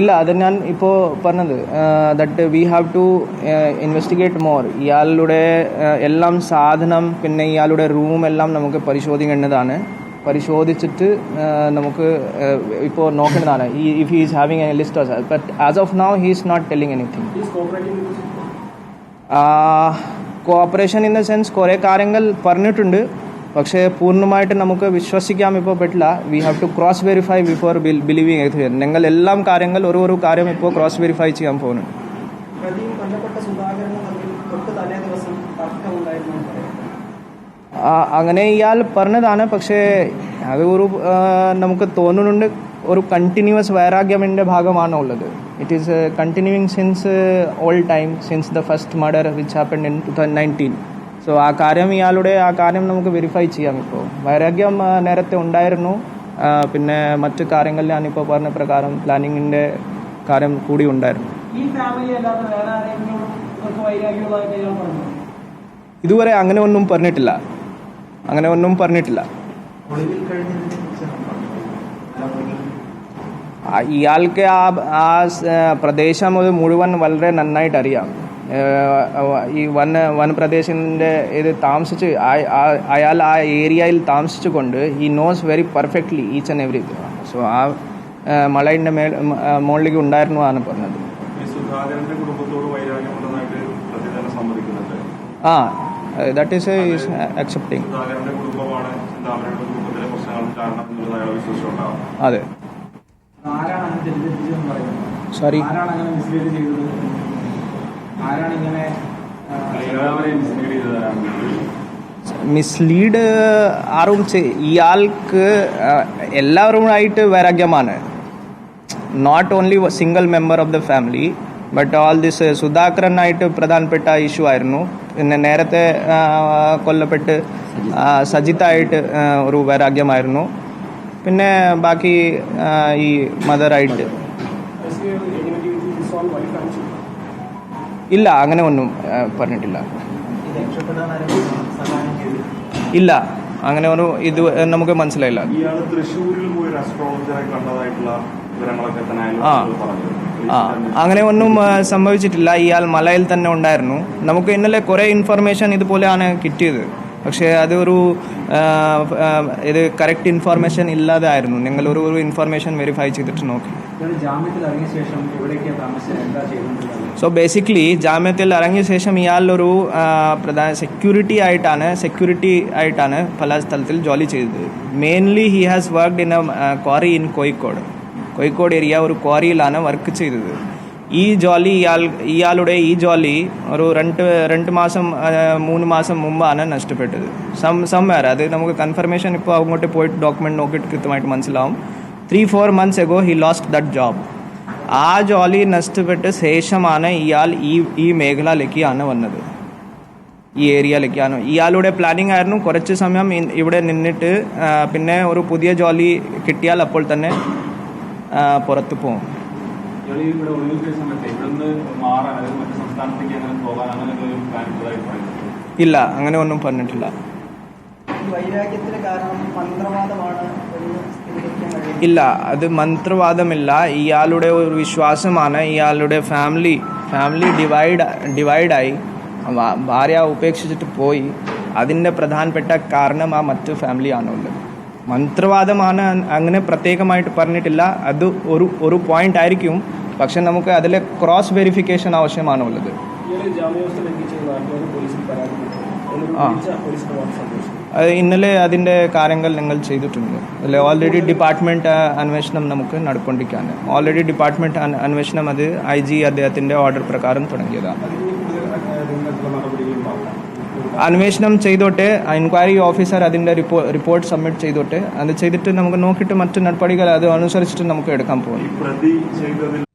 ഇല്ല അത് ഞാൻ ഇപ്പോൾ പറഞ്ഞത് that we have to investigate more ഇയാളുടെ എല്ലാം സാധനം പിന്നെ ഇയാളുടെ റൂം എല്ലാം നമുക്ക് പരിശോധിക്കേണ്ടതാണ്. പരിശോധിച്ചിട്ട് നമുക്ക് ഇപ്പോൾ നോക്കേണ്ടതാണ്. ഈ if he's having a list but as of now he's not telling anything cooperation in the sense കുറേ കാര്യങ്ങൾ പറഞ്ഞിട്ടുണ്ട്. പക്ഷേ പൂർണമായിട്ട് നമുക്ക് വിശ്വസിക്കാൻ ഇപ്പോൾ പറ്റില്ല we have to cross verify before believing ഞങ്ങൾ എല്ലാം കാര്യങ്ങൾ ഓരോ ഓരോ കാര്യം ഇപ്പോൾ ക്രോസ് വെരിഫൈ ചെയ്യാൻ പോകുന്നുണ്ട് അങ്ങനെ ഇയാൾ പറഞ്ഞതാണ്. പക്ഷേ അത് ഒരു നമുക്ക് തോന്നുന്നുണ്ട് ഒരു കണ്ടിന്യൂസ് വൈരാഗ്യമിന്റെ ഭാഗമാണ് ഉള്ളത് it is continuing since all time since the first murder which happen in two thousand nineteen so ആ കാര്യം ഇയാളുടെ ആ കാര്യം നമുക്ക് വെരിഫൈ ചെയ്യാം ഇപ്പോൾ. വൈരാഗ്യം നേരത്തെ ഉണ്ടായിരുന്നു. പിന്നെ മറ്റു കാര്യങ്ങൾ ഞാനിപ്പോൾ പറഞ്ഞ പ്രകാരം പ്ലാനിങ്ങിന്റെ കാര്യം കൂടി ഉണ്ടായിരുന്നു. ഈ ഫാമിലി അല്ലാതെ വേറെ ആരെങ്കിലും ഇവർക്ക് വൈരാഗ്യമുള്ളതായിട്ട് ഇയാൾ പറഞ്ഞു. ഇതുവരെ അങ്ങനെ ഒന്നും പറഞ്ഞിട്ടില്ല. അങ്ങനെ ഒന്നും പറഞ്ഞിട്ടില്ല. ഇയാൾക്ക് ആ ആ പ്രദേശം മുഴുവൻ വളരെ നന്നായിട്ട് അറിയാം. ഈ വന വനപ്രദേശത്തിന്റെ ഇത് താമസിച്ച് അയാൾ ആ ഏരിയയിൽ താമസിച്ചുകൊണ്ട് ഈ knows very perfectly each and every so ആ മലയുടെ മേൽ മുകളിലേക്ക് ഉണ്ടായിരുന്നു ആണ് പറഞ്ഞത്. ആ ദാറ്റ് ഈസ് ഈസ് അക്സെപ്റ്റിംഗ് അതെ. സോറി ആരാണ് ഇങ്ങനെ മിസ്ലീഡ് ആരും ഇയാൾക്ക് എല്ലാവരുമായിട്ട് വൈരാഗ്യമാണ്. Not only single member of the family but all this സുധാകരനായിട്ട് പ്രധാനപ്പെട്ട ഇഷ്യൂ ആയിരുന്നു. പിന്നെ നേരത്തെ കൊല്ലപ്പെട്ട് സജിത്തായിട്ട് ഒരു വൈരാഗ്യമായിരുന്നു. പിന്നെ ബാക്കി ഈ മദറായിട്ട് ഇല്ല അങ്ങനെ ഒന്നും പറഞ്ഞിട്ടില്ല. ഇല്ല അങ്ങനെ ഒരു ഇത് നമുക്ക് മനസ്സിലായില്ല. ആ. ആ അങ്ങനെ ഒന്നും സംഭവിച്ചിട്ടില്ല. ഇയാൾ മലയിൽ തന്നെ ഉണ്ടായിരുന്നു. നമുക്ക് ഇന്നലെ കുറേ ഇൻഫർമേഷൻ ഇതുപോലെയാണ് കിട്ടിയത്. പക്ഷേ അത് ഒരു ആ, ആ, ഇത് കറക്റ്റ് ഇൻഫർമേഷൻ ഇല്ലാതായിരുന്നു. നിങ്ങൾ ഒരു ഒരു ഇൻഫർമേഷൻ വെരിഫൈ ചെയ്തിട്ട് നോക്കി. സോ ബേസിക്കലി ജാമ്യത്തിൽ ഇറങ്ങിയ ശേഷം ഇയാളൊരു പ്രധാന സെക്യൂരിറ്റി ആയിട്ടാണ് സെക്യൂരിറ്റി ആയിട്ടാണ് പല സ്ഥലത്തിൽ ജോലി ചെയ്തത്. Mainly he has worked in a quarry in Kozhikode. Kozhikode area ഒരു ക്വാറിയിലാണ് വർക്ക് ചെയ്തത്. ഈ ജോലി ഇയാൾ ഇയാളുടെ ഈ ജോലി ഒരു രണ്ട് രണ്ട് മാസം മൂന്ന് മാസം മുമ്പാണ് നഷ്ടപ്പെട്ടത്. സം സംവേർ അത് നമുക്ക് കൺഫർമേഷൻ ഇപ്പോൾ അങ്ങോട്ട് പോയിട്ട് ഡോക്യുമെന്റ് നോക്കിയിട്ട് കൃത്യമായിട്ട് മനസ്സിലാവും. Three four months ago he lost that job ആ ജോലി നഷ്ടപ്പെട്ട ശേഷമാണ് ഇയാൾ ഈ ഈ മേഖലയിലേക്കാണ് വന്നത്. ഈ ഏരിയയിലേക്കാണ്. ഇയാളുടെ പ്ലാനിങ് ആയിരുന്നു കുറച്ച് സമയം ഇവിടെ നിന്നിട്ട് പിന്നെ ഒരു പുതിയ ജോലി കിട്ടിയാൽ അപ്പോൾ തന്നെ പുറത്ത് പോകും. ഇയാൾ ഇവിടെ ഒളിവിൽ പോയ സമയത്ത് ഇവിടുന്ന് മാറാൻ അല്ലെങ്കിൽ മറ്റു സംസ്ഥാനത്തേക്ക് അങ്ങനെ പോകാൻ അങ്ങനെ ഒരു പ്ലാൻ ഉള്ളതായി പറയുന്നത് ഇല്ല അങ്ങനെ ഒന്നും പറഞ്ഞിട്ടില്ല. വൈരാഗ്യത്തിന് കാരണം മന്ത്രവാദമാണ് ഇല്ല അത് മന്ത്രവാദമില്ല. ഇയാളുടെ ഒരു വിശ്വാസമാണ്. ഇയാളുടെ ഫാമിലി ഫാമിലി ഡിവൈഡ് ഡിവൈഡായി ഭാര്യ ഉപേക്ഷിച്ചിട്ട് പോയി. അതിന്റെ പ്രധാനപ്പെട്ട കാരണം ആ മറ്റു ഫാമിലിയാണുള്ളത് മന്ത്രവാദമാണ് അങ്ങനെ പ്രത്യേകമായിട്ട് പറഞ്ഞിട്ടില്ല. അത് ഒരു ഒരു പോയിന്റ് ആയിരിക്കും. പക്ഷെ നമുക്ക് അതിൽ ക്രോസ് വെരിഫിക്കേഷൻ ആവശ്യമാണുള്ളത്. ഉള്ളത് ഇന്നലെ അതിന്റെ കാര്യങ്ങൾ നിങ്ങൾ ചെയ്തിട്ടുണ്ട്. അല്ല? ഓൾറെഡി ഡിപ്പാർട്ട്മെന്റ് അന്വേഷണം നമുക്ക് നടക്കൊണ്ടിരിക്കുകയാണ്. ഓൾറെഡി ഡിപ്പാർട്ട്മെന്റ് അന്വേഷണം അത് ഐ ജി അദ്ദേഹത്തിന്റെ ഓർഡർ പ്രകാരം തുടങ്ങിയതാണ്. അന്വേഷണം ചെയ്തോട്ടെ എൻക്വയറി ഓഫീസർ അതിന്റെ റിപ്പോർട്ട് റിപ്പോർട്ട് സബ്മിറ്റ് ചെയ്തോട്ടെ. അത് ചെയ്തിട്ട് നമുക്ക് നോക്കിയിട്ട് മറ്റു നടപടികൾ അത് അനുസരിച്ചിട്ട് നമുക്ക് എടുക്കാൻ പോകും